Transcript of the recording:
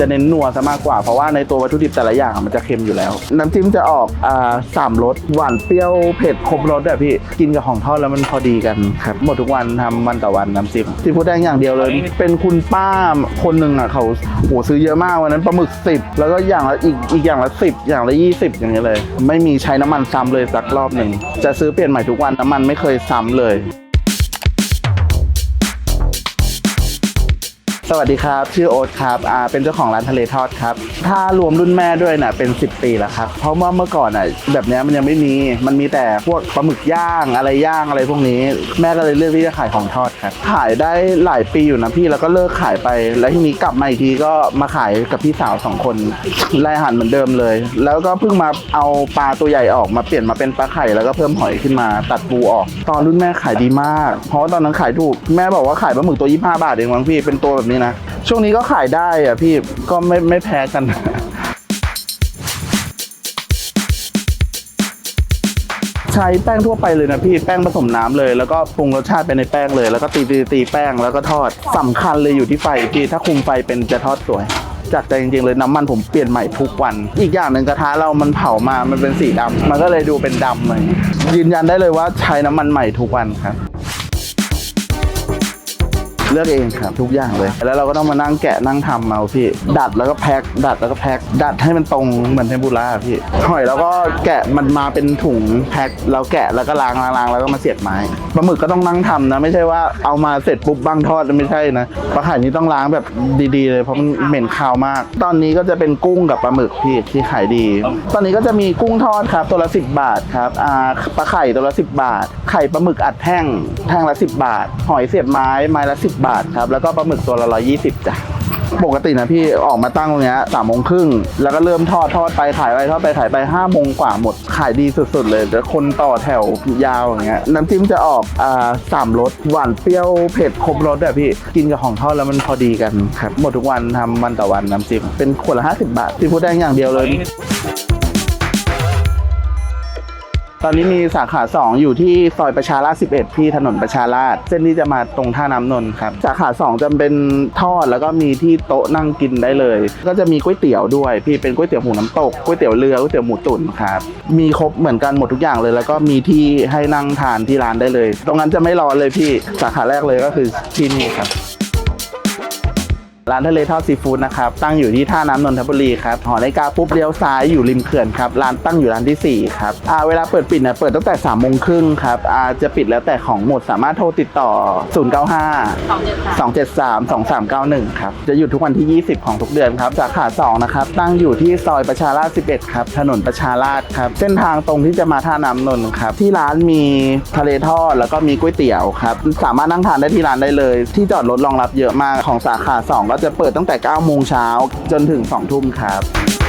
จะเน้นนัวซะมากกว่า เพราะว่าในตัววัตถุดิบแต่ละอย่างอะมันจะเค็มอยู่แล้ว น้ำจิ้มจะออกอ่าสามรสหวานเปรี้ยวเผ็ดครบรสอะพี่กินกับของทอดแล้วมันพอดีกันครับหมดทุกวันทำวันต่อวันน้ำจิ้มซีฟู้ดแดงอย่างเดียวเลย เป็นคุณป้าคนหนึ่งอะเขาโหซื้อเยอะมากวันนั้นปลาหมึกสิบแล้วก็อย่างละอีกอีกอย่างละสิบอย่างละยี่สิบอย่างเงี้ยเลย ไม่มีใช้น้ำมันซ้ำเลยสักรอบหนึ่งจะซื้อเปลี่ยนใหม่ทุกวันน้ำมันไม่เคยซ้ำเลย สวัสดีครับ ชื่อโอ๊ตครับอ่าเป็นเจ้าของร้านทะเลทอดครับ ถ้ารวมรุ่นแม่ด้วยน่ะเป็น 10 ปีแล้วครับ เพราะว่าเมื่อก่อนน่ะแบบเนี้ยมันยังไม่มี มันมีแต่พวกปลาหมึกย่างอะไรย่างอะไรพวกนี้ แม่ก็เลยเลือกที่จะขายของทอดครับขายได้หลายปีอยู่นะพี่แล้วก็เลิกขายไป แล้วทีนี้กลับมาอีกทีก็มาขายกับพี่สาวสองคนรายหารเหมือนเดิมเลย แล้วก็เพิ่งมาเอาปลาตัวใหญ่ออกมาเปลี่ยนมาเป็นปลาไข่แล้วก็เพิ่มหอยขึ้นมาตัดปูออก ตอนรุ่นแม่ขายดีมาก เพราะตอนนั้นขายถูกแม่บอกว่าขายปลาหมึกตัว 25 บาทเองมั้งพี่เป็นตัวแบบนี้นะช่วงนี้ก็ขายได้อะพี่ก็ไม่ไม่แพ้กัน ใช้แป้งทั่วไปเลยนะพี่แป้งผสมน้ำเลย แล้วก็ปรุงรสชาติไปในแป้งเลย แล้วก็ตีตีตีแป้งแล้วก็ทอดสำคัญเลยอยู่ที่ไฟพี่ถ้าคุมไฟเป็นจะทอดสวยจากใจจริงๆเลยน้ำมันผมเปลี่ยนใหม่ทุกวัน อีกอย่างหนึ่งกระทะเรามันเผามา มันเป็นสีดำ มันก็เลยดูเป็นดำเลยยืนยันได้เลยว่าใช้น้ำมันใหม่ทุกวันครับ เลือกเองครับทุกอย่างเลย แล้วเราก็ต้องมานั่งแกะนั่งทำเอาพี่ ดัดแล้วก็แพ็คดัดแล้วก็แพ็คดัดให้มันตรงเหมือนเทมปุระพี่หอยแล้วก็แกะมันมาเป็นถุงแพ็คเราแกะแล้วก็ล้างล้างล้างแล้วก็มาเสียบไม้ปลาหมึกก็ต้องนั่งทำนะ ไม่ใช่ว่าเอามาเสร็จปุ๊บบังทอดไม่ใช่นะปลาไข่นี้ต้องล้างแบบดีๆ เลยเพราะมันเหม็นคาวมาก ตอนนี้ก็จะเป็นกุ้งกับปลาหมึกพี่ที่ขายดี ตอนนี้ก็จะมีกุ้งทอดครับตัวละ10 บาทครับอ่าปลาไข่ตัวละ10 บาท ไข่ปลาหมึกอัดแท่งแท่งละ 10 บาท หอยเสียบไม้ไม้ละ10บาทครับ แล้วก็ปลาหมึกตัวละ120จ้ะปกตินะพี่ออกมาตั้งตรงเนี้ยสามโมงครึ่งแล้วก็เริ่มทอดทอดไปขายไปทอดไปขายไปห้าโมงกว่าหมดขายดีสุดๆเลยแต่คนต่อแถวยาวอย่างเงี้ยน้ำจิ้มจะออกอ่าสามรสหวานเปรี้ยวเผ็ดครบรสอะพี่กินกับของทอดแล้วมันพอดีกันครับหมดทุกวันทำวันต่อวันน้ำจิ้มเป็นขวดละ50บาทซีฟู้ดแดงอย่างเดียวเลย ตอนนี้มีสาขา 2 อยู่ที่ซอยประชาราษฎร์11 ที่ถนนประชาราษฎร์เส้นที่จะมาตรงท่าน้ำนนท์ครับสาขา 2 จะเป็นทอดแล้วก็มีที่โต๊ะนั่งกินได้เลย ก็จะมีก๋วยเตี๋ยวด้วย พี่เป็นก๋วยเตี๋ยวหมูน้ำตกก๋วยเตี๋ยวเรือก๋วยเตี๋ยวหมูตุ๋นครับมีครบเหมือนกันหมดทุกอย่างเลย แล้วก็มีที่ให้นั่งทานที่ร้านได้เลย ตรงนั้นจะไม่ร้อนเลยพี่สาขาแรกเลยก็คือที่นี่ครับ ร้านทะเลทอดซีฟู้ดนะครับ ตั้งอยู่ที่ท่าน้ำนนทบุรีครับ หอนาฬิกาปุ๊บเลี้ยวซ้ายอยู่ริมเขื่อนครับ ร้านตั้งอยู่ร้านที่ 4 ครับอ่าเวลาเปิดปิดเนี่ยเปิดตั้งแต่3ามโมงครึ่งครับอ่าจะปิดแล้วแต่ของหมดสามารถโทรติดต่อ 095 273 2391 ครับ จะหยุดทุกวันที่ 20 ของทุกเดือนครับ สาขา 2 นะครับ ตั้งอยู่ที่ซอยประชาราษฎร์11 ครับ ถนนประชาราษฎร์ครับ เส้นทางตรงที่จะมาท่าน้ำนนท์ครับ ที่ร้านมีทะเลทอดแล้วก็มีก๋วยเตี๋ยวครับ สามารถนั่งทานได้ที่ร้านได้เลย ที่จอดรถรองรับเยอะมากของสาขา 2 ก็จะเปิดตั้งแต่9โมงเช้าจนถึง2ทุ่มครับ